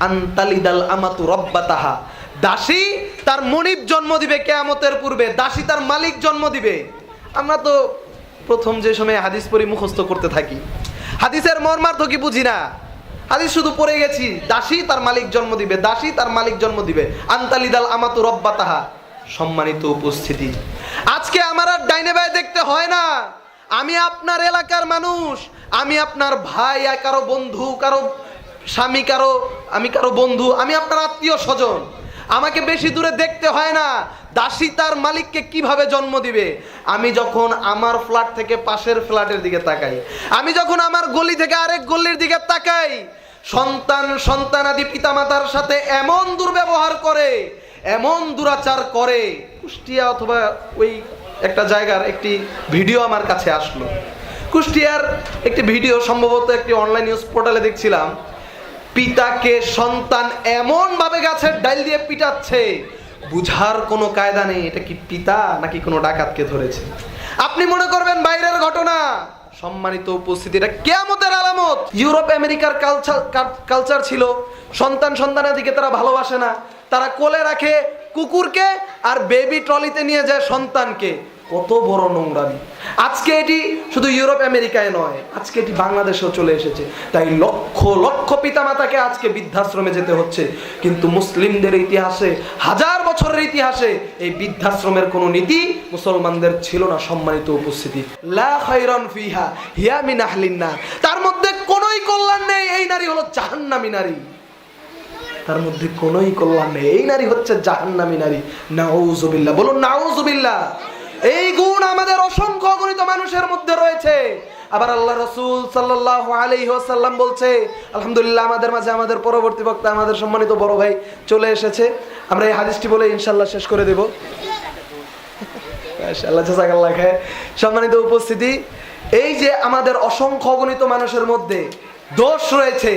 আন্তালিদাল আমাতু রব্বাতাহা। দাসী তার মনিব জন্ম দিবে কেয়ামতের পূর্বে, দাসী তার মালিক জন্ম দিবে। আমরা তো প্রথম যে সময় হাদিস পড়ি, মুখস্থ করতে থাকি। হাদিসের মর্মার্থ কি বুঝি না? হাদিস শুধু পড়ে গেছি, দাসী তার মালিক জন্ম দিবে, দাসী তার মালিক জন্ম দিবে। আন্তালিদাল আমাতু রব্বাতাহা। সম্মানিত উপস্থিতি। আজকে আমার আর ডাইনে বাই দেখতে হয় না। আমি আপনার এলাকার মানুষ, আমি আপনার ভাই কারও বন্ধু, কারও স্বামী কারও, আমি কারও বন্ধু, আমি আপনার আত্মীয় স্বজন। আমাকে বেশি দূরে দেখতে হয় না। দাসী তার মালিককে কীভাবে জন্ম দিবে? আমি যখন আমার ফ্ল্যাট থেকে পাশের ফ্ল্যাটের দিকে তাকাই, আমি যখন আমার গলি থেকে আরেক গলির দিকে তাকাই, সন্তান সন্তান সন্তানাদি পিতামাতার সাথে এমন দুর্ব্যবহার করে, এমন দুরাচার করে, কুষ্টিয়া অথবা ওই একটা জায়গার একটি ভিডিও আমার কাছে আসলো। কুষ্টিয়ার একটি ভিডিও, সম্ভবত একটি অনলাইন নিউজ পোর্টালে দেখছিলাম। পিতাকে সন্তান এমন ভাবে গাছের ডাল দিয়ে পিটাচ্ছে, বুঝার কোনো কায়দা নেই, এটা কি পিতা নাকি কোনো ডাকাতকে ধরেছে? আপনি মনে করবেন বাইরের ঘটনা। সম্মানিত উপস্থিতি, এটা কেয়ামতের আলামত। ইউরোপ, আমেরিকার কালচার কালচার ছিল, সন্তান সন্তানের দিকে তারা ভালোবাসে না। তারা কোলে রাখে কুকুরকে আর বেবি ট্রলিতে নিয়ে যায় সন্তানকে। কত বড় নোংরামি। আজকে এটি শুধু ইউরোপ, আমেরিকায় নয়, আজকে এটি বাংলাদেশেও চলে এসেছে। তাই লক্ষ লক্ষ পিতামাতাকে আজকে বৃদ্ধাশ্রমে যেতে হচ্ছে। কিন্তু মুসলিমদের ইতিহাসে, হাজার বছরের ইতিহাসে এই বৃদ্ধাশ্রমের কোনো নীতি মুসলমানদের ছিল না, সম্মানিত উপস্থিতি। ফিহা, হিয়া তার মধ্যে কোনোই কল্যাণ নেই, এই নারী হলো জাহান্নামী নারী। তার মধ্যে কোনোই কল্যাণ নেই, এই নারী হচ্ছে জাহান্নামী নারী। নাউজুবিল্লাহ বলুন নাউজুবিল্লাহ এই গুণ আমাদের অসংখ্য অগণিত মানুষের মধ্যে রয়েছে। আবার আল্লাহ রসুল সাল্লাহ আলাইহি ওয়াসাল্লাম বলছে, আলহামদুলিল্লাহ, আমাদের মাঝে আমাদের পরবর্তী বক্তা আমাদের সম্মানিত বড় ভাই চলে এসেছে। আমরা এই হাদিসটি বলে ইনশাল্লাহ শেষ করে দেব। সম্মানিত উপস্থিতি, এই যে আমাদের অসংখ্য অগণিত মানুষের মধ্যে দোষ রয়েছে,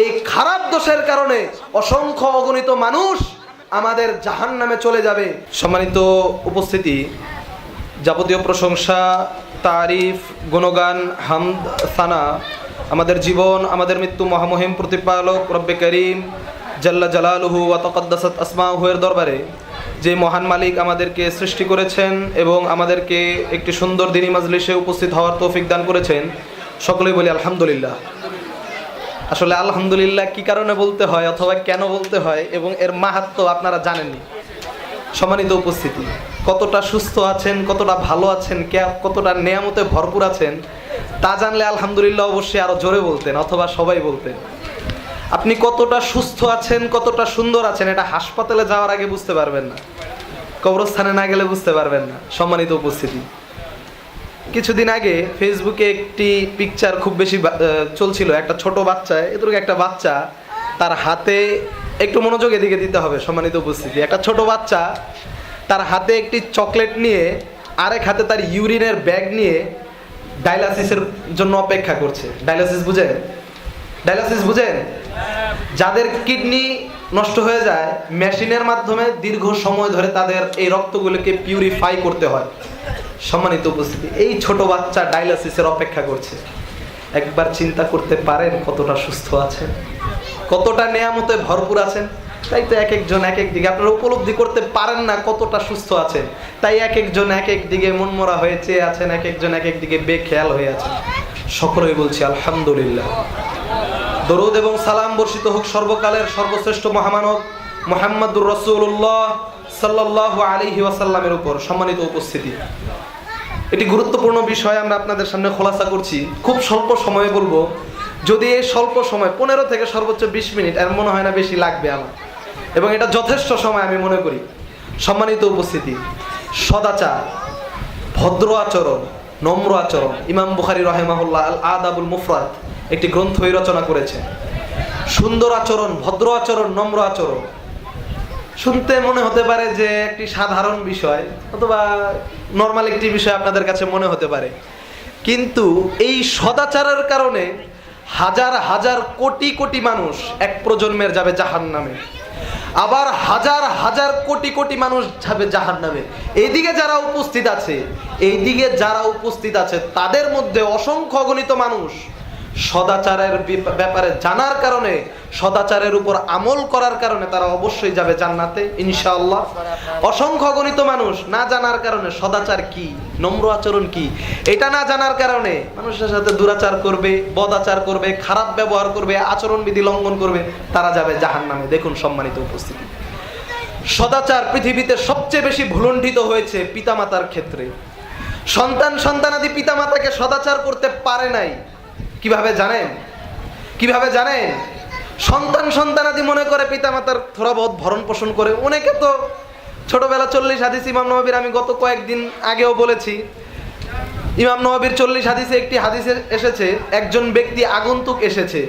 এই খারাপ দোষের কারণে অসংখ্য অগণিত মানুষ আমাদের জাহান নামে চলে যাবে। সম্মানিত উপস্থিতি যাবতীয় প্রশংসা, তারিফ, গুণগান হামদ সানা। আমাদের জীবন, আমাদের মৃত্যু মহামহিম প্রতিপালক রব্বে করিম জাল্লা জালালুহু আসমাহু এর দরবারে। যে মহান মালিক আমাদেরকে সৃষ্টি করেছেন এবং আমাদেরকে একটি সুন্দর দিনী মাজলিসে উপস্থিত হওয়ার তৌফিক দান করেছেন, সকলেই বলি আলহামদুলিল্লাহ। আসলে আলহামদুলিল্লাহ কি কারণে বলতে হয় অথবা কেন বলতে হয় এবং এর মাহাত্ম আপনারা জানেননি। সম্মানিত উপস্থিতি, কতটা সুস্থ আছেন, কতটা ভালো আছেন কতটা নেয়ামতে ভরপুর আছেন, তা জানলে আলহামদুলিল্লাহ অবশ্যই আরও জোরে বলতেন অথবা সবাই বলতেন। আপনি কতটা সুস্থ আছেন, কতটা সুন্দর আছেন, এটা হাসপাতালে যাওয়ার আগে বুঝতে পারবেন না। কবরস্থানে না গেলে বুঝতে পারবেন না, সম্মানিত উপস্থিতি। কিছুদিন আগে ফেসবুকে একটি পিকচার খুব বেশি চলছিল, একটা ছোট বাচ্চা, এতটুকু একটা বাচ্চা, তার হাতে একটু মনোযোগ এদিকে দিতে হবে, সম্মানিত উপস্থিতি। একটা ছোট বাচ্চা, তার হাতে একটি চকলেট নিয়ে, আরেক হাতে তার ইউরিনের ব্যাগ নিয়ে ডায়ালাসিসের জন্য অপেক্ষা করছে। ডায়ালাসিস বুঝেন? ডায়ালাসিস বুঝেন? যাদের কিডনি নষ্ট হয়ে যায়, মেশিনের মাধ্যমে দীর্ঘ সময় ধরে তাদের এই রক্তগুলোকে পিউরিফাই করতে হয়। সম্মানিত উপস্থিতি, এই ছোট বাচ্চা ডায়ালাসিসের অপেক্ষা করছে। একবার চিন্তা করতে পারেন কতটা সুস্থ আছেন কতটা নেয়ামতে ভরপুর আছেন? তাই তো এক একজন এক এক দিকে। আপনারা উপলব্ধি করতে পারেন না কতটা সুস্থ আছেন। তাই এক একজন এক এক দিকে মনমরা হয়ে চেয়ে আছেন এক একজন এক এক দিকে বেখেয়াল হয়ে আছেন। সকলেই বলছি, আলহামদুলিল্লাহ। দরুদ এবং সালাম বর্ষিত হোক সর্বকালের সর্বশ্রেষ্ঠ মহামানব মোহাম্মদুর রসুল্লাহ সাল্লাহ আলিহি ওয়াসাল্লামের উপর সম্মানিত উপস্থিতি। এটি গুরুত্বপূর্ণ বিষয় আমরা আপনাদের সামনে খোলাসা করছি। খুব স্বল্প সময়ে বলব। যদি এই স্বল্প সময়, পনেরো থেকে সর্বোচ্চ বিশ মিনিট, এর মনে হয় না বেশি লাগবে আমার। এবং এটা যথেষ্ট সময় আমি মনে করি। সম্মানিত উপস্থিতি, সদাচার, ভদ্র আচরণ, নম্র আচরণ, ইমাম বুখারি রহেমাহুল্লাহ আল আদাবুল মুফরাদ একটি গ্রন্থই রচনা করেছেন সুন্দর আচরণ, ভদ্র আচরণ, নম্র আচরণ। শুনতে মনে হতে পারে যে একটি সাধারণ বিষয়, অথবা নর্মাল একটি বিষয় আপনাদের কাছে মনে হতে পারে। কিন্তু এই সদাচারের কারণে হাজার হাজার কোটি কোটি মানুষ এক প্রজন্মের যাবে জাহান নামে আবার হাজার হাজার কোটি কোটি মানুষ যাবে জাহান নামে এইদিকে যারা উপস্থিত আছে, এইদিকে যারা উপস্থিত আছে, তাদের মধ্যে অসংখ্য গণিত মানুষ সদাচারের ব্যাপারে জানার কারণে, সদাচারের উপর আমল করার কারণে তারা অবশ্যই যাবে জান্নাতে, ইনশাআল্লাহ। অসংখ্য গণিত মানুষ না জানার কারণে সদাচার কি, নম্র আচরণ কি, এটা না জানার কারণে মানুষের সাথে দুরাচার করবে, বদাচার করবে, খারাপ ব্যবহার করবে, আচরণবিধি লঙ্ঘন করবে, তারা যাবে জাহান্নামে। দেখুন সম্মানিত উপস্থিতি। সদাচার পৃথিবীতে সবচেয়ে বেশি ভুলণ্ঠিত হয়েছে পিতামাতার ক্ষেত্রে। সন্তান সন্তানাদি পিতামাতাকে সদাচার করতে পারে নাই কীভাবে জানেন কীভাবে জানেন সন্তান সন্তানাদি মনে করে পিতামাতার থোড়া বহুত ভরণ পোষণ করে। অনেকে তো ছোটবেলা চল্লিশ হাদিস ইমাম নবাবির আমি গত কয়েকদিন আগেও বলেছি। ইমাম নবাবির চল্লিশ হাদিসে একটি হাদিসে এসেছে, একজন ব্যক্তি আগন্তুক এসেছে।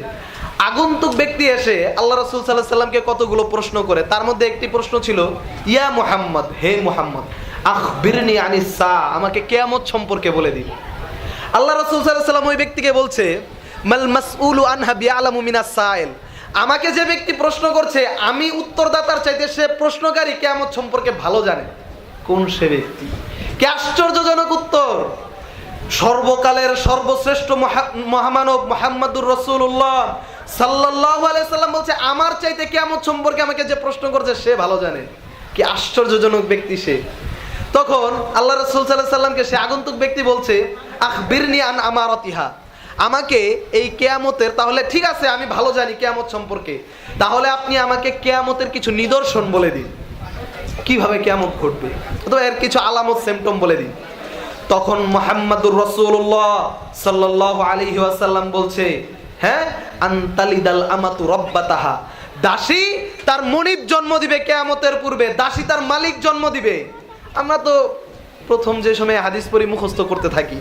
আগন্তুক ব্যক্তি এসে আল্লাহ রসুল সাল্লাহ সাল্লামকে কতগুলো প্রশ্ন করে? তার মধ্যে একটি প্রশ্ন ছিল, ইয়া মুহাম্মদ, হে মুহাম্মদ আখ বিরনি আনিসা আমাকে কেয়ামত সম্পর্কে বলে দিন আল্লাহ রসুল সাল্লাম ওই ব্যক্তিকে বলছে, মাল মাসউলু আনহা বিআলামু মিনাস সাইল। আমাকে যে ব্যক্তি প্রশ্ন করছে, আমি উত্তরদাতার চাইতে সে প্রশ্নকারী কেয়ামত সম্পর্কে ভালো জানে। কোন সে ব্যক্তি? কে আশ্চর্যজনক উত্তর। সর্বকালের সর্বশ্রেষ্ঠ মহা- মহামানব মোহাম্মদুর রসুল্লাহ সাল্লাহ সাল্লাম বলছে, আমার চাইতে কেমন সম্পর্কে আমাকে যে প্রশ্ন করছে, সে ভালো জানে। কি আশ্চর্যজনক ব্যক্তি সে। তখন আল্লাহ রসুল সাল্লাহ সাল্লামকে সে আগন্তুক ব্যক্তি বলছে আখ বিরনি আন আমারতিহা। আমাকে এই কেয়ামতের, তাহলে ঠিক আছে, আমি ভালো জানি কেয়ামত সম্পর্কে। তাহলে আপনি আমাকে কেয়ামতের কিছু নিদর্শন বলে দিন। কীভাবে কেয়ামত ঘটবে? অথবা এর কিছু আলামত সিমটম বলে দিন। তখন মোহাম্মদুর রসুল্লাহ সাল্লাহ আলাইহি ওয়াসাল্লাম বলছে হ্যাঁ আন্তালিদাল আমাতু রব্বাতাহা। দাসী তার মনিব জন্ম দিবে কেয়ামতের পূর্বে, দাসী তার মালিক জন্ম দিবে। আমরা তো প্রথম যে সময় হাদিস পড়ি, মুখস্থ করতে থাকি।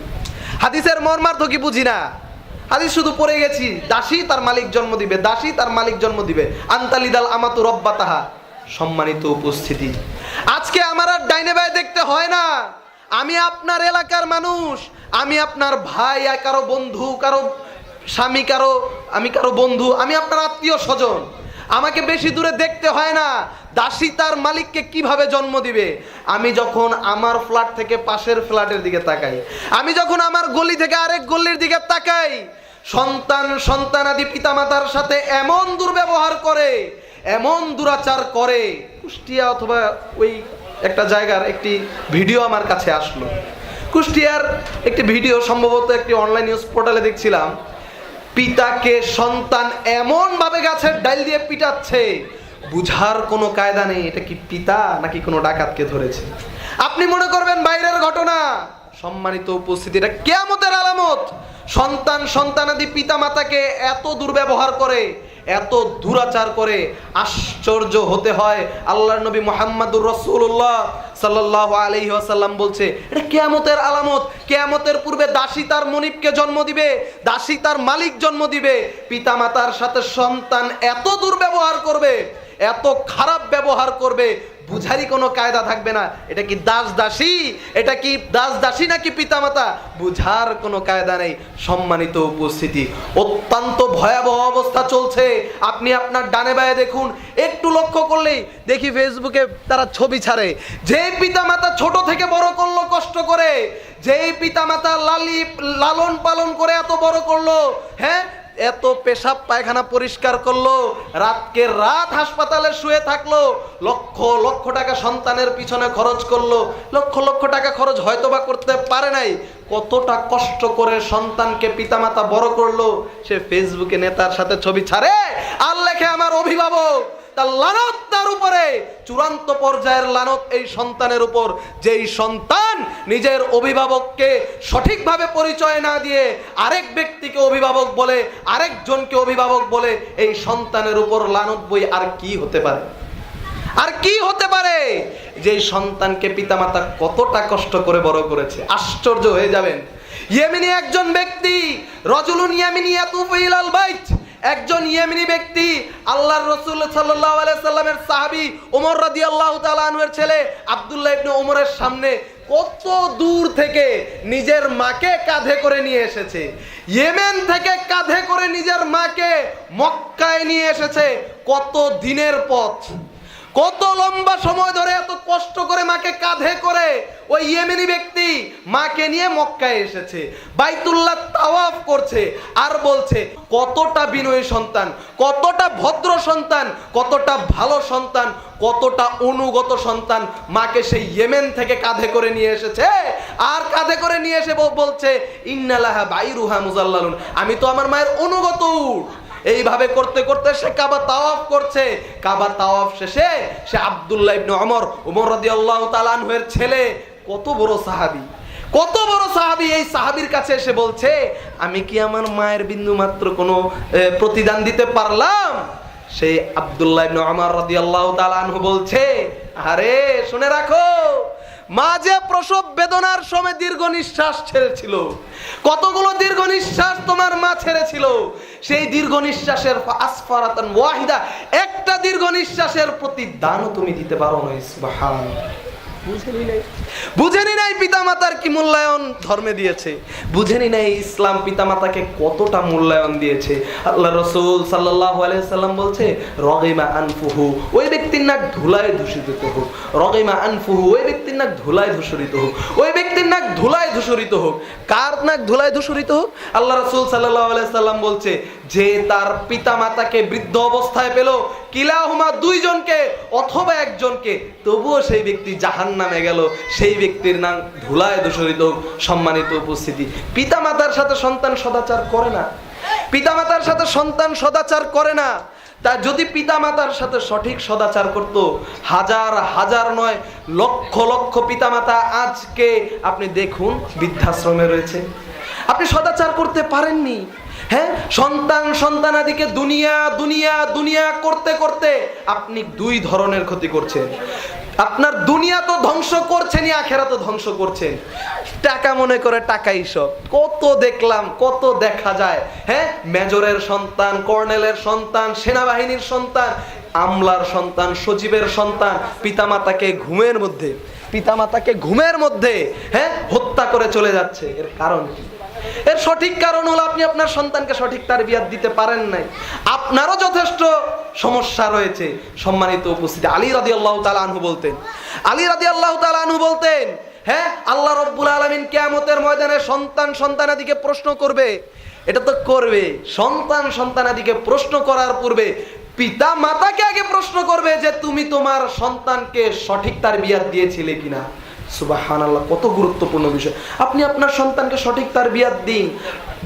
হাদিসের মর্মার্থ কি বুঝি না? হাদিস শুধু পড়ে গেছি, দাসী তার মালিক জন্ম দিবে, দাসী তার মালিক জন্ম দিবে। আন্তালিদাল আমাতু রব্বা তাহা সম্মানিত উপস্থিতি। আজকে আমার আর ডাইনে বাই দেখতে হয় না। আমি আপনার এলাকার মানুষ, আমি আপনার ভাই কারও বন্ধু, কারও স্বামী, কারও, আমি কারও বন্ধু, আমি আপনার আত্মীয় স্বজন। আমাকে বেশি দূরে দেখতে হয় না। দাসী তার মালিককে কীভাবে জন্ম দিবে? আমি যখন আমার ফ্ল্যাট থেকে পাশের ফ্ল্যাটের দিকে তাকাই, আমি যখন আমার গলি থেকে আরেক গলির দিকে তাকাই, সন্তান সন্তান সন্তানাদি পিতামাতার সাথে এমন দুর্ব্যবহার করে, এমন দুরাচার করে, কুষ্টিয়া অথবা ওই একটা জায়গার একটি ভিডিও আমার কাছে আসলো। কুষ্টিয়ার একটি ভিডিও, সম্ভবত একটি অনলাইন নিউজ পোর্টালে দেখছিলাম। পিতাকে সন্তান এমন ভাবে গাছের ডাইল দিয়ে পিটাচ্ছে বুঝার কোনো কায়দা নেই, এটা কি পিতা নাকি কোনো ডাকাতকে ধরেছে? আপনি মনে করবেন বাইরের ঘটনা। সম্মানিত উপস্থিতি, এটা কেয়ামতের আলামত। সন্তান সন্তানাদি পিতা মাতাকে এত দুর্ব্যবহার করে, এত দুরাচার করে আশ্চর্য হতে হয়। আল্লাহর নবী মোহাম্মদুর রসুল্লাহ সাল্লাহ আলহি আসাল্লাম বলছে, এটা কেয়ামতের আলামত। কেয়ামতের পূর্বে দাসী তার মনিবকে জন্ম দিবে, দাসী তার মালিক জন্ম দিবে। পিতা মাতার সাথে সন্তান এত দুর্ব্যবহার করবে এত খারাপ ব্যবহার করবে, বুঝারই কোনো কায়দা থাকবে না। এটা কি দাস দাসী এটা কি দাস দাসী নাকি পিতামাতা? বুঝার কোনো কায়দা নেই। সম্মানিত উপস্থিতি, অত্যন্ত ভয়াবহ অবস্থা চলছে। আপনি আপনার ডানে বায়ে দেখুন, একটু লক্ষ্য করলেই দেখি ফেসবুকে তারা ছবি ছাড়ে। যে পিতামাতা ছোট থেকে বড় করল কষ্ট করে, যেই পিতামাতা লালি লালন পালন করে এত বড় করল হ্যাঁ? এত পেশাব পায়খানা পরিষ্কার করল, রাতকে রাত হাসপাতালে শুয়ে থাকল, লক্ষ লক্ষ টাকা সন্তানের পিছনে খরচ করল, লক্ষ লক্ষ টাকা খরচ হয়তো বা করতে পারে নাই। কতটা কষ্ট করে সন্তানকে পিতামাতা বড় করল, সে ফেসবুকে নেতার সাথে ছবি ছাড়ে, আর লেখে আমার অভিভাবক। তার লানত তার উপরে। চূড়ান্ত পর্যায়ের লানত এই সন্তানের উপর। যেই সন্তান নিজের অভিভাবককে সঠিকভাবে পরিচয় না দিয়ে আরেক ব্যক্তিকে অভিভাবক বলে, আরেকজনকে অভিভাবক বলে এই সন্তানের উপর লানত বই আর কি হতে পারে? আর কি হতে পারে? যে সন্তানকে পিতামাতা কতটা কষ্ট করে বড় করেছে। আশ্চর্য হয়ে যাবেন। ইয়েমিনি একজন ব্যক্তি, রজুলুন ইয়েমিনি ইলাল বাইত। একজন ইয়েমিনি ব্যক্তি, আল্লাহর রসুল সাল্লাহ আলাইসাল্লামের সাহাবী ওমর রাদি আল্লাহ আনহুর ছেলে আবদুল্লাহ ইবনে ওমরের সামনে কত দূর থেকে নিজের মাকে কাঁধে করে নিয়ে এসেছে। ইয়েমেন থেকে কাঁধে করে নিজের মাকে মক্কায় নিয়ে এসেছে কত দিনের পথ। কত লম্বা সময় ধরে এত কষ্ট করে মাকে কাঁধে করে ওই ইয়েমেনি ব্যক্তি মাকে নিয়ে মক্কায় এসেছে। বাইতুল্লাহ তাওয়াফ করছে আর বলছে, কতটা বিনয়ী সন্তান, কতটা ভদ্র সন্তান, কতটা ভালো সন্তান, কতটা অনুগত সন্তান মাকে সেই ইয়েমেন থেকে কাঁধে করে নিয়ে এসেছে। আর কাঁধে করে নিয়ে এসে বলছে, ইন্নালাহা বাইরুহা মুজাল্লালুন। আমি তো আমার মায়ের অনুগত এইভাবে করতে করতে সে কাবা তাওয়াফ করছে। কাবা তাওয়াফ শেষে সে আব্দুল্লাহ ইবনে ওমর ওমর রাদিয়াল্লাহু তাআলা আনহুর ছেলে, কত বড় সাহাবী, কত বড় সাহাবী এই সাহাবীর কাছে এসে বলছে, আমি কি আমার মায়ের বিন্দু মাত্র কোনো প্রতিদান দিতে পারলাম? সেই আব্দুল্লাহ ইবনে ওমর রাদিয়াল্লাহু তাআলা আনহু বলছে, আরে, শুনে রাখো মা যে প্রসব বেদনার সময় দীর্ঘ নিঃশ্বাস ছেড়েছিল। কতগুলো দীর্ঘ নিঃশ্বাস তোমার মা ছেড়েছিল? সেই দীর্ঘ নিঃশ্বাসের আসফারাতান ওয়াহিদা। একটা দীর্ঘ নিঃশ্বাসের প্রতি দানও তুমি দিতে পারো না সুবহান বুঝেনি নাই বুঝেনি নাই পিতামাতার কি মূল্যায়ন ধর্মে দিয়েছে? বুঝেনি নাই ইসলাম পিতামাতাকে কতটা মূল্যায়ন দিয়েছে? আল্লাহ রসুল সাল্লাহ আলাইসাল্লাম বলছে, রগিমা আনফুহু ওই ব্যক্তির নাক ধুলায় দূষিত হোক। রগিমা আনফুহু ওই ব্যক্তির নাক ধুলায় ধূসরিত হোক। ওই ব্যক্তির নাক ধুলায় ধূসরিত হোক। কার নাক ধুলায় ধূসরিত হোক? আল্লাহ রসুল সাল্লাহ আলাইসাল্লাম বলছে যে তার পিতা মাতাকে বৃদ্ধ অবস্থায় পেল, কিলাহুমা দুইজনকে অথবা একজনকে, তবুও সেই ব্যক্তি জাহান নামে গেল। সেই ব্যক্তির নাম ধুলায় দূষরিত সম্মানিত উপস্থিতি। পিতামাতার সাথে সন্তান সদাচার করে না। পিতা মাতার সাথে সন্তান সদাচার করে না। তা যদি পিতামাতার সাথে সঠিক সদাচার করত, হাজার হাজার নয়, লক্ষ লক্ষ পিতামাতা আজকে আপনি দেখুন বৃদ্ধাশ্রমে রয়েছে। আপনি সদাচার করতে পারেননি। হ্যাঁ সন্তান সন্তানাদিকে দুনিয়া দুনিয়া দুনিয়া করতে করতে আপনি দুই ধরনের ক্ষতি করছেন। আপনার দুনিয়া তো ধ্বংস করছেনই, আখেরা তো ধ্বংস করছেন। টাকা মনে করে টাকাই সব। কত দেখলাম, কত দেখা যায়। হ্যাঁ মেজরের সন্তান, কর্নেলের সন্তান, সেনাবাহিনীর সন্তান, আমলার সন্তান সচিবের সন্তান, পিতামাতাকে ঘুমের মধ্যে, পিতামাতাকে ঘুমের মধ্যে হ্যাঁ হত্যা করে চলে যাচ্ছে। এর কারণ কি? এর সঠিক কারণ হলো আপনি আপনার সন্তানকে সঠিক তার বিয়াদ দিতে পারেন নাই। আপনারও যথেষ্ট সমস্যা রয়েছে। সম্মানিত উপস্থিতি। আলী রাদি আল্লাহ আনহু বলতেন। আলী রাদি আল্লাহ আনহু বলতেন হ্যাঁ আল্লাহ রব্বুল আলমিন কেয়ামতের ময়দানে সন্তান সন্তানাদিকে প্রশ্ন করবে। এটা তো করবে। সন্তান সন্তানাদিকে প্রশ্ন করার পূর্বে পিতা মাতাকে আগে প্রশ্ন করবে যে, তুমি তোমার সন্তানকে সঠিক তার বিয়াদ দিয়েছিলে কিনা? সুবাহান আল্লাহ কত গুরুত্বপূর্ণ বিষয়। আপনি আপনার সন্তানকে সঠিক তার বিয়াদ দিন।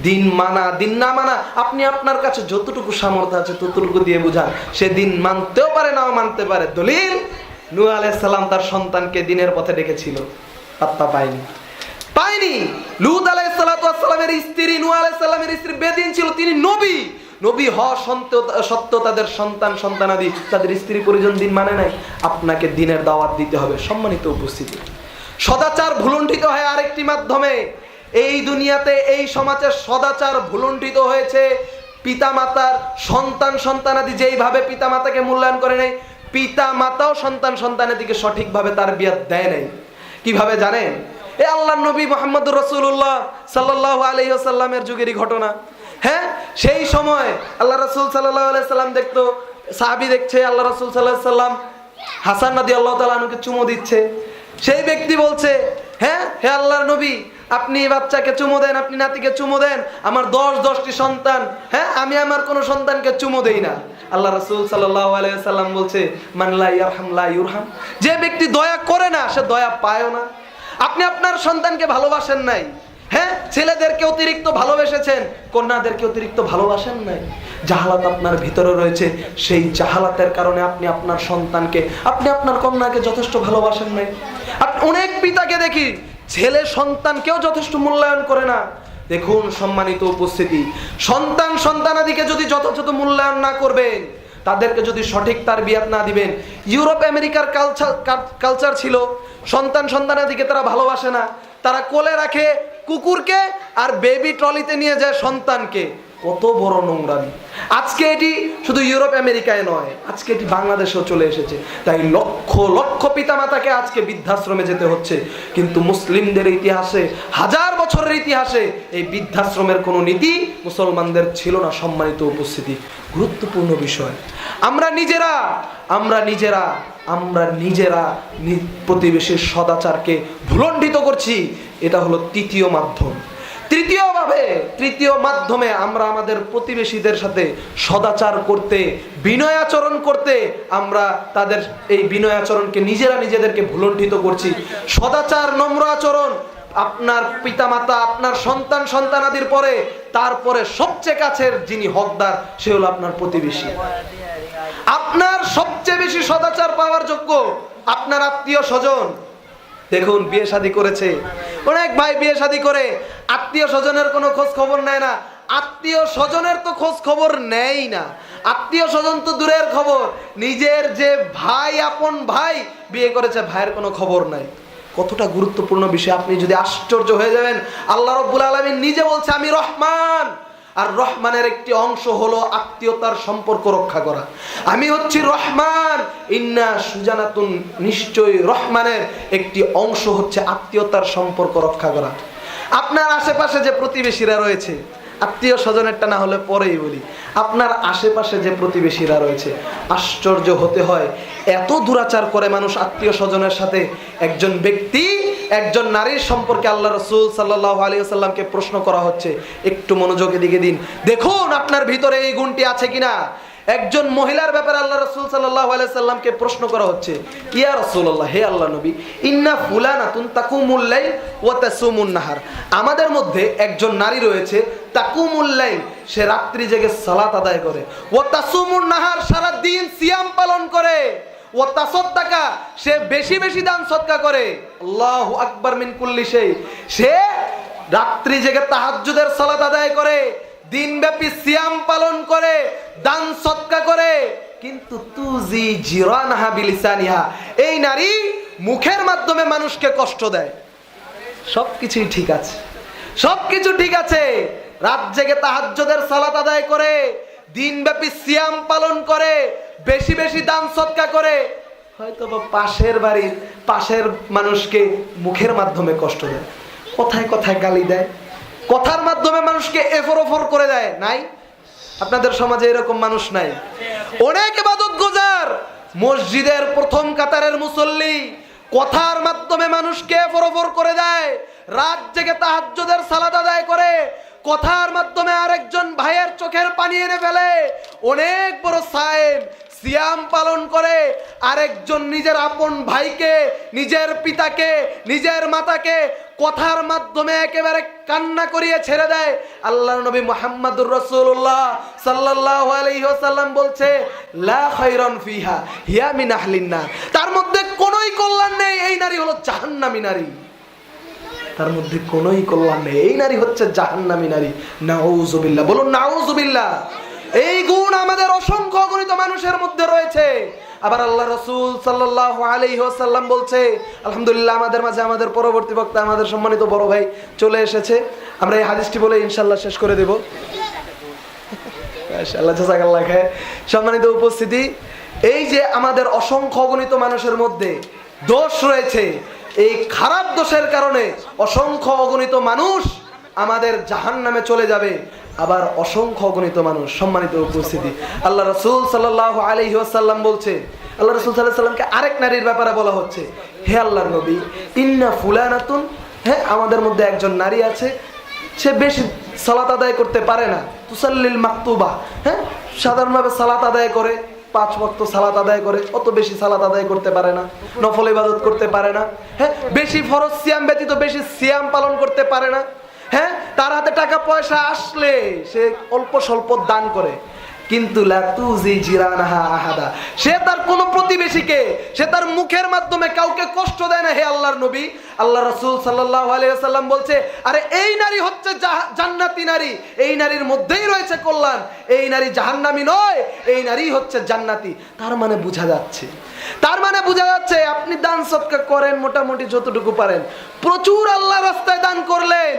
দিন মানা, দিন না মানা, আপনি আপনার কাছে যতটুকু সামর্থ্য আছে ততটুকু দিয়ে বুঝান। সে দিন মানতেও পারে, নাও মানতে পারে। দলিল নূ আলাইসাল্লাম তার সন্তানকে দিনের পথে ডেকেছিল। পাত্তা পায়নি। পায়নি। লুত আলাইসাল্লামের স্ত্রী নূ আলাইসাল্লামের স্ত্রী বেদিন ছিল, তিনি নবী। নবী হ সন্ত- সত্য তাদের সন্তান, সন্তানাদি তাদের স্ত্রী পরিজন দিন মানে নাই। আপনাকে দিনের দাওয়াত দিতে হবে। সম্মানিত উপস্থিতি। সদাচার ভুলুণ্ঠিত হয় আরেকটি মাধ্যমে। এই দুনিয়াতে, এই সমাজের সদাচার ভুলুণ্ঠিত হয়েছে। পিতামাতার সন্তান সন্তানাদি যেইভাবে পিতামাতাকে মূল্যায়ন করে নেই পিতা মাতাও সন্তান সন্তানের দিকে সঠিকভাবে তার বিয়াদ দেয় নাই। কীভাবে জানেন? এ আল্লাহ নবী মোহাম্মদ রসুল্লাহ সাল্লাহ আলহিহাল্লামের যুগেরই ঘটনা। হ্যাঁ সেই সময় আল্লাহ রসুল সাল্লাহ সাল্লাম দেখতো, সাহাবি দেখছে, আল্লাহ রসুল সাল্লাহ সাল্লাম হাসান নদী আল্লাহ তালুকে চুমো দিচ্ছে। সেই ব্যক্তি বলছে হ্যাঁ হে আল্লাহর নবী, আপনি বাচ্চাকে চুমো দেন, আপনি নাতিকে চুমো দেন, আমার দশ, দশটি সন্তান হ্যাঁ আমি আমার কোনো সন্তানকে চুমো দেই না। আল্লাহ রসুল সাল্লাহ আলাইসাল্লাম বলছে মানলা ইয়ারহাম, লা ইউরহাম। যে ব্যক্তি দয়া করে না, সে দয়া পায়ও না। আপনি আপনার সন্তানকে ভালোবাসেন নাই হ্যাঁ ছেলেদেরকে অতিরিক্ত ভালোবেসেছেন, কন্যাদেরকে অতিরিক্ত ভালোবাসেন নাই। জাহালাত আপনার ভিতরে রয়েছে, সেই জাহালাতের কারণে আপনি আপনার সন্তানকে, আপনি আপনার কন্যাকে যথেষ্ট ভালোবাসেন নাই। অনেক পিতাকে দেখি, ছেলে সন্তানকেও যথেষ্ট মূল্যায়ন করে না। দেখুন সম্মানিত উপস্থিতি, সন্তান সন্তানাদিকে যদি যথাযথ মূল্যায়ন না করবেন, তাদেরকে যদি সঠিক তার বিয়াত না দিবেন, ইউরোপ, আমেরিকার কালচার কালচার ছিল, সন্তান সন্তানের দিকে তারা ভালোবাসে না, তারা কোলে রাখে কুকুরকে আর বেবি ট্রলিতে নিয়ে যায় সন্তানকে। কত বড় নোংরামি আজকে এটি শুধু ইউরোপ, আমেরিকায় নয়, আজকে এটি বাংলাদেশেও চলে এসেছে। তাই লক্ষ লক্ষ পিতামাতাকে আজকে বৃদ্ধাশ্রমে যেতে হচ্ছে। কিন্তু মুসলিমদের ইতিহাসে, হাজার বছরের ইতিহাসে এই বৃদ্ধাশ্রমের কোনো নীতি মুসলমানদের ছিল না সম্মানিত উপস্থিতি। গুরুত্বপূর্ণ বিষয়। আমরা নিজেরা আমরা নিজেরা আমরা নিজেরা প্রতিবেশীর সদাচারকে ভুলণ্ডিত করছি। এটা হলো তৃতীয় মাধ্যম। তৃতীয়ভাবে, তৃতীয় মাধ্যমে আমরা আমাদের প্রতিবেশীদের সাথে সদাচার করতে বিনয় আচরণ করতে আমরা তাদের এই বিনয় আচরণকে নিজেরা নিজেদেরকে ভুলণ্ঠিত করছি। সদাচার, নম্র আচরণ আপনার পিতামাতা, আপনার সন্তান, সন্তানাদির পরে, তারপরে সবচেয়ে কাছের যিনি হকদার, সে হলো আপনার প্রতিবেশী। আপনার সবচেয়ে বেশি সদাচার পাওয়ার যোগ্য আপনার আত্মীয় স্বজন। দেখুন, বিয়ে শাদী করেছে। অনেক ভাই বিয়ে শাদী করে। আত্মীয় স্বজনের কোনো খোঁজ খবর নেয় না। আত্মীয় স্বজনের তো খোঁজ খবর নেয় না। আত্মীয় স্বজন তো দূরের খবর। নিজের যে ভাই, আপন ভাই বিয়ে করেছে, ভাইয়ের কোনো খবর নাই। কতটা গুরুত্বপূর্ণ বিষয়। আপনি যদি আশ্চর্য হয়ে যাবেন, আল্লাহ রব্বুল আলমী নিজে বলছে, আমি রহমান। আর রহমানের একটি অংশ হলো আত্মীয়তার সম্পর্ক রক্ষা করা। আমি হচ্ছি রহমান, ইন্না সুজানাতুন, নিশ্চয়ই রহমানের একটি অংশ হচ্ছে আত্মীয়তার সম্পর্ক রক্ষা করা। আপনার আশেপাশে যে প্রতিবেশীরা রয়েছে আত্মীয় স্বজনেরটা না হলে পরেই বলি, আপনার আশেপাশে যে প্রতিবেশীরা রয়েছে, আশ্চর্য হতে হয়, এত দুরাচার করে মানুষ আত্মীয় স্বজনের সাথে একজন ব্যক্তি, একজন নারীর সম্পর্কে আল্লাহ রসুল সাল্লাহ আলী সাল্লামকে প্রশ্ন করা হচ্ছে, একটু মনোযোগ এদিকে দিন। দেখুন আপনার ভিতরে এই গুণটি আছে কিনা। একজন মহিলার ব্যাপারে আল্লাহ রসুল সাল্লাহ সাল্লামকে প্রশ্ন করা হচ্ছে, ইয়া রসুল্লাহ হে আল্লাহ নবী, ইন্না ফুলানা তুন তাকুমুল্লাই ও তাসুমুন নাহার। আমাদের মধ্যে একজন নারী রয়েছে তাকুমুল্লাই সে রাত্রি জেগে সালাত আদায় করে। ও তাসুমুন নাহার সারা দিন সিয়াম পালন করে। ও তাসদ্দাকা, সে বেশি বেশি দান সৎকা করে। আল্লাহু আকবার মিন কুল্লি সেই সে রাত্রি জেগে তাহাজ্জুদের সালাত আদায় করে। দিনব্যাপী সিয়াম পালন করে, দান সৎকা করে, কিন্তু তুজি জিরানহা বিলিসানিহা। এই নারী মুখের মাধ্যমে মানুষকে কষ্ট দেয়। সবকিছুই ঠিক আছে। সবকিছু ঠিক আছে। রাত জেগে তাহাজ্জুদের সালাত আদায় করে, দিনব্যাপী সিয়াম পালন করে, বেশি বেশি দান সৎকা করে হয়তো বা পাশের বাড়ির, পাশের মানুষকে মুখের মাধ্যমে কষ্ট দেয়। কথায় কথায় গালি দেয়? কথার মাধ্যমে মানুষকে এফর ওফর করে দেয়। নাই? আপনাদের সমাজে এরকম মানুষ নাই। অনেক এবাদত গোজার। মসজিদের প্রথম কাতারের মুসল্লি কথার মাধ্যমে মানুষকে এফর ওফর করে দেয়। রাত জেগে তাহাজ্জুদের সালাত আদায় করে। কথার মাধ্যমে আরেকজন ভাইয়ের চোখের পানি এনে ফেলে। অনেক বড় সাহেব সিয়াম পালন করে। আরেকজন নিজের আপন ভাইকে, নিজের পিতাকে, নিজের মাতাকে কথার মাধ্যমে একেবারে কান্না করিয়ে ছেড়ে দেয়। আল্লাহ নবী মোহাম্মদুর রসুল্লাহ সাল্লাহ আলাইসাল্লাম বলছে, লা ফিহা, হিয়া মিন আহলিন্না তার মধ্যে কোনোই কল্যাণ নেই। এই নারী হলো জাহান্নামী নারী। তার মধ্যে কোনোই কল্যাণ নেই। এই নারী হচ্ছে জাহান্নামী নারী। নাউজুবিল্লাহ। বলুন, নাউজুবিল্লাহ। এই গুণ আমাদের অসংখ্য অগণিত মানুষের মধ্যে রয়েছে। আবার আল্লাহ রসুল সাল্লাহ আলাইহি ওয়াসাল্লাম বলছে, আলহামদুলিল্লাহ, আমাদের মাঝে আমাদের পরবর্তী বক্তা আমাদের সম্মানিত বড় ভাই চলে এসেছে। আমরা এই হাদিসটি বলে ইনশাল্লাহ শেষ করে দেব। সম্মানিত উপস্থিতি, এই যে আমাদের অসংখ্য অগণিত মানুষের মধ্যে দোষ রয়েছে এই খারাপ দোষের কারণে অসংখ্য অগণিত মানুষ আমাদের জাহান নামে চলে যাবে। আবার অসংখ্য অগণিত মানুষ সম্মানিত উপস্থিতি। আল্লাহ রসুল সাল্লাহ আলহি আসাল্লাম বলছে, আল্লাহ রসুল সাল্লাহ সাল্লামকে আরেক নারীর ব্যাপারে বলা হচ্ছে, হে আল্লাহর নবী, ইন্না ফুলানাতুন হ্যাঁ আমাদের মধ্যে একজন নারী আছে, সে বেশি সালাত আদায় করতে পারে না। তুসাল্লিল মাকতুবা হ্যাঁ সাধারণভাবে সালাত আদায় করে। পাঁচ ভক্ত সালাত আদায় করে, অত বেশি সালাত আদায় করতে পারে না, নফল ইবাদত করতে পারে না হ্যাঁ? বেশি ফরজ সিয়াম ব্যতীত বেশি সিয়াম পালন করতে পারে না হ্যাঁ? তার হাতে টাকা পয়সা আসলে সে অল্প স্বল্প দান করে। কিন্তু আহাদা। সে তার কোন প্রতিবেশীকে, সে তার মুখের মাধ্যমে কাউকে কষ্ট দেয় না, হে আল্লাহর নবী। আল্লাহ রসুল আলাইহি বলছে, আরে এই নারী হচ্ছে জান্নাতি নারী। এই নারীর মধ্যেই রয়েছে কল্যাণ। এই নারী জাহান্নামী নয়, এই নারী হচ্ছে জান্নাতি। তার মানে বোঝা যাচ্ছে। তার মানে বোঝা যাচ্ছে আপনি দান সৎকার করেন মোটামুটি যতটুকু পারেন। প্রচুর আল্লাহ রাস্তায় দান করলেন,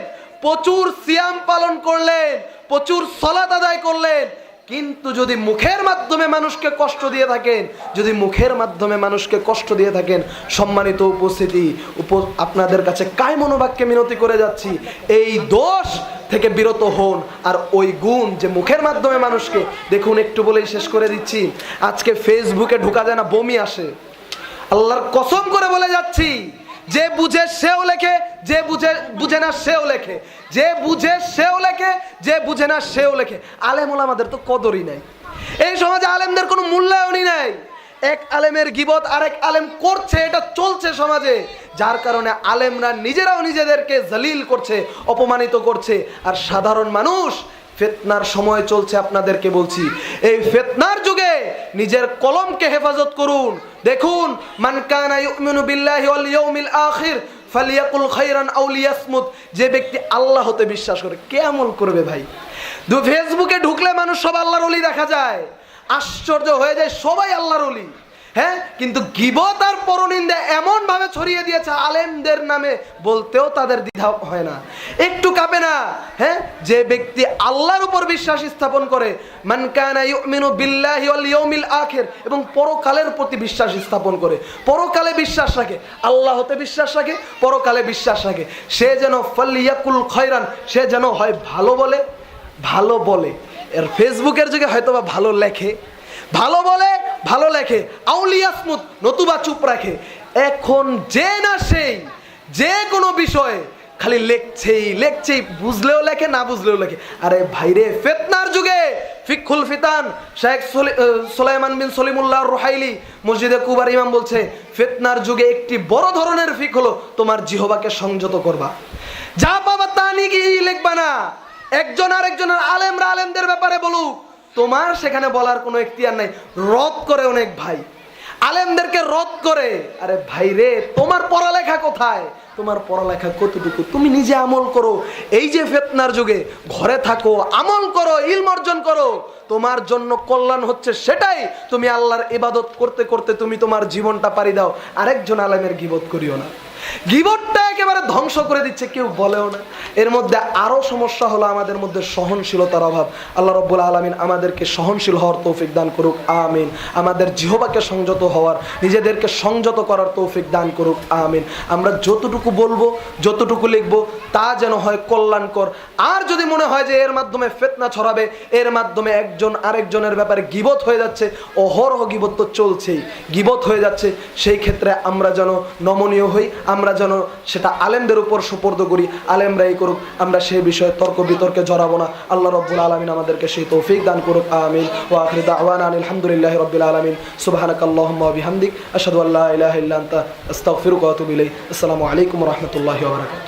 প্রচুর সিয়াম পালন করলেন, প্রচুর সলাত আদায় করলেন। কিন্তু যদি মুখের মাধ্যমে মানুষকে কষ্ট দিয়ে থাকেন, যদি মুখের মাধ্যমে মানুষকে কষ্ট দিয়ে থাকেন, সম্মানিত উপস্থিতি, উপ, আপনাদের কাছে কায় মনোবাক্যে মিনতি করে যাচ্ছি, এই দোষ থেকে বিরত হন, আর ওই গুণ যে মুখের মাধ্যমে মানুষকে, দেখুন একটু বলেই শেষ করে দিচ্ছি, আজকে ফেসবুকে ঢোকা যায় না, বমি আসে। আল্লাহর কসম করে বলে যাচ্ছি, যে বুঝে সেও লেখে যে বুঝে বুঝে না সেও লেখে। যে বুঝে সেও লেখে, যে বুঝে না সেও লেখে। আলেমুল আমাদের তো কদরই নাই। এই সমাজে আলেমদের কোনো মূল্যায়নই নাই। এক আলেমের গিবত আরেক আলেম করছে, এটা চলছে সমাজে। যার কারণে আলেমরা নিজেরাও নিজেদেরকে জলিল করছে, অপমানিত করছে। আর সাধারণ মানুষ, ফেতনার সময় চলছে আপনাদেরকে বলছি। এই ফেতনার যুগে নিজের কলমকে হেফাজত করুন। দেখুন, মান কানা ইউমিনু বিল্লাহি ওয়াল ইয়াউমিল আখির। ফালিয়াকুল খৈরান আউলিয়াসমুদ যে ব্যক্তি আল্লাহ হতে বিশ্বাস করে, কে আমল করবে ভাই? দু ফেসবুকে ঢুকলে মানুষ সব আল্লাহর অলি দেখা যায়। আশ্চর্য হয়ে যায় সবাই আল্লাহর ওলি। হ্যাঁ কিন্তু গিবত আর পরনিন্দা এমন ভাবে ছড়িয়ে দিয়েছে, আলেমদের নামে বলতেও তাদের দ্বিধা হয় না। একটু কাঁপে না হ্যাঁ যে ব্যক্তি আল্লাহর উপর বিশ্বাস স্থাপন করে আখির, এবং পরকালের প্রতি বিশ্বাস স্থাপন করে। পরকালে বিশ্বাস রাখে আল্লাহতে বিশ্বাস রাখে, পরকালে বিশ্বাস রাখে। সে যেন ফালিয়াকুল খয়রান, সে যেন হয় ভালো বলে ভালো বলে। এর ফেসবুকের যুগে হয়তো বা ভালো লেখে ভালো বলে, ভালো লেখে। আউলিয়াসমুত নতুবা চুপ রাখে। এখন যে না সেই, যে কোনো বিষয়ে, খালি লেখছেই লেখছেই, বুঝলেও লেখে, না বুঝলেও লেখে। আরে ভাইরে, ফেতনার যুগে ফিকুল ফিতান শেখ সলি- সোলাইমান বিন সলিমুল্লাহ রোহাইলি, মসজিদে কুবার ইমাম বলছে, ফেতনার যুগে একটি বড় ধরনের ফিক হলো, তোমার জিহবাকে সংযত করবা। যা পাবা তা নিয়ে লিখবা না। একজন আর একজনের আলেমরা আলেমদের ব্যাপারে বলুক। তোমার সেখানে বলার কোনো এখতিয়ার নাই। রদ করে অনেক ভাই। আলেমদেরকে রদ করে। আরে ভাই রে, তোমার পড়ালেখা কোথায়? তোমার পড়ালেখা কতটুকু? তুমি নিজে আমল করো। এই যে ফেতনার যুগে ঘরে থাকো, আমল করো, ইলম অর্জন করো, তোমার জন্য কল্যাণ হচ্ছে সেটাই। তুমি আল্লাহর ইবাদত করতে করতে তুমি তোমার জীবনটা পারি দাও। আরেকজন আলেমের গিবত করিও না। গিবটটা একেবারে ধ্বংস করে দিচ্ছে, কেউ বলেও না। এর মধ্যে আরও সমস্যা হলো আমাদের মধ্যে সহনশীলতার অভাব। আল্লাহ রব্বুল আলমিন আমাদেরকে সহনশীল হওয়ার তৌফিক দান করুক, আমিন। আমাদের জিহবাকে সংযত হওয়ার, নিজেদেরকে সংযত করার তৌফিক দান করুক, আমিন। আমরা যতটুকু বলব, যতটুকু লিখব, তা যেন হয় কল্যাণকর। আর যদি মনে হয় যে এর মাধ্যমে ফেতনা ছড়াবে, এর মাধ্যমে একজন আরেকজনের ব্যাপারে গিবত হয়ে যাচ্ছে, অহরহ গিবত তো চলছেই। গিবত হয়ে যাচ্ছে, সেই ক্ষেত্রে আমরা যেন নমনীয় হই, আমরা যেন সেটা আলেমদের উপর সুপর্দ করি, আলেমরাই করুক, আমরা সেই বিষয়ে তর্ক বিতর্কে জড়াবো না। আল্লাহ রব্বুল আলমিন আমাদেরকে সেই তৌফিক দান করুক, আমিন। ও আখরি দাওয়ানা আলহামদুলিল্লাহ রব্বিল আলমিন। সুবাহানাক আল্লাহুম্মা ওয়া বিহামদিক, আশহাদু আল্লা ইলাহা ইল্লা আস্তাগফিরুকা ওয়া আতুবু ইলাইক। আসসালামু আলাইকুম রাহমাতুল্লাহি ওয়া বারাকাতুহু।